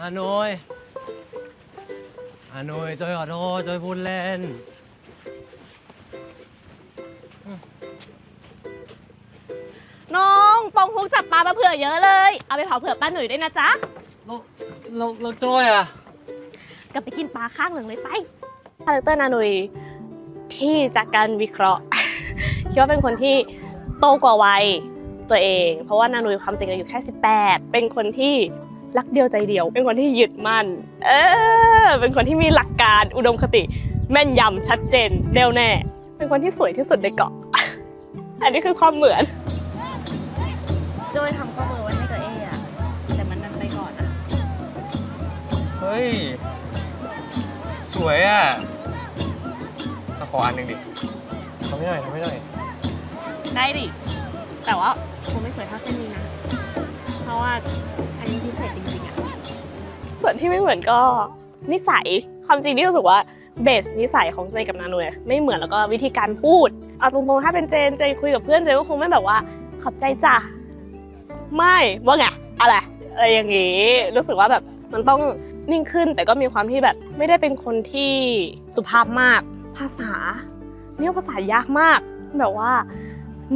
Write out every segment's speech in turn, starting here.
อาหนุยอาหนุยจอยขอโทษจอยพูดเล่น น้องปองฮุกจับปลามาเผื่อเยอะเลย เอาไปเผาเผื่อป้าหนุ่ยด้วยนะจ๊ะเราเราเราจอยอะ กลับไปกินปลาข้างหนึ่งเลยไปคาแรคเตอร์นาหนุยที่จากการวิเคราะห์ คิดว่าเป็นคนที่โตกว่าวัยตัวเอง เพราะว่านาหนุยความจริงอายุแค่ 18 เป็นคนที่ รักเดียวใจเดียว เป็นคนที่ยึดมั่น เออ เป็นคนที่มีหลักการอุดมคติ แม่นยำชัดเจนแน่วแน่ เป็นคนที่สวยที่สุดในเกาะ อันนี้คือความเหมือน โจ้ยทำข้อมือไว้ให้กับเออะแต่มันดันไปก่อนอะเฮ้ย สวยอะเอาขออันหนึ่งดิทำให้หน่อยทำให้หน่อยได้ดิ แต่ว่าคงไม่สวยเท่าเส้นนี้นะ เพราะว่า ส่วนที่ไม่เหมือนก็นิสัยความจริงที่รู้สึกว่าเบสนิสัยของเจนกับนานุยไม่เหมือนแล้วก็วิธีการพูดเอาตรงๆถ้าเป็นเจนเจนคุยกับเพื่อนเจนก็คงไม่แบบว่าขอบใจจ้ะไม่ว่าไงอะไรอะไรอย่างงี้รู้สึกว่าแบบมันต้องนิ่งขึ้นแต่ก็มีความที่แบบไม่ได้เป็นคนที่สุภาพมาก ภาษาเนี่ยภาษายากมาก แบบว่า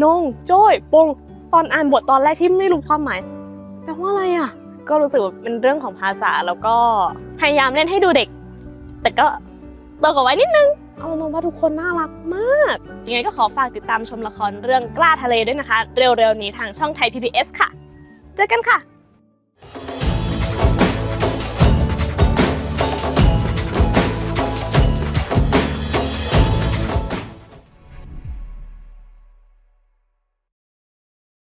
นงโจ้ยปงตอนอ่านบทตอนแรกที่ไม่รู้ความหมายแปลว่าอะไรอะ ก็รู้สึกว่าเป็นเรื่องของภาษาแล้วก็พยายามเล่นให้ดูเด็ก แต่ก็โตกว่าไว้นิดนึงเอาตรงว่าทุกคนน่ารักมากยังไงก็ขอฝากติดตามชมละครเรื่องกล้าทะเลด้วยนะคะ เร็วๆนี้ทางช่องไทย PBS ค่ะ เจอกันค่ะ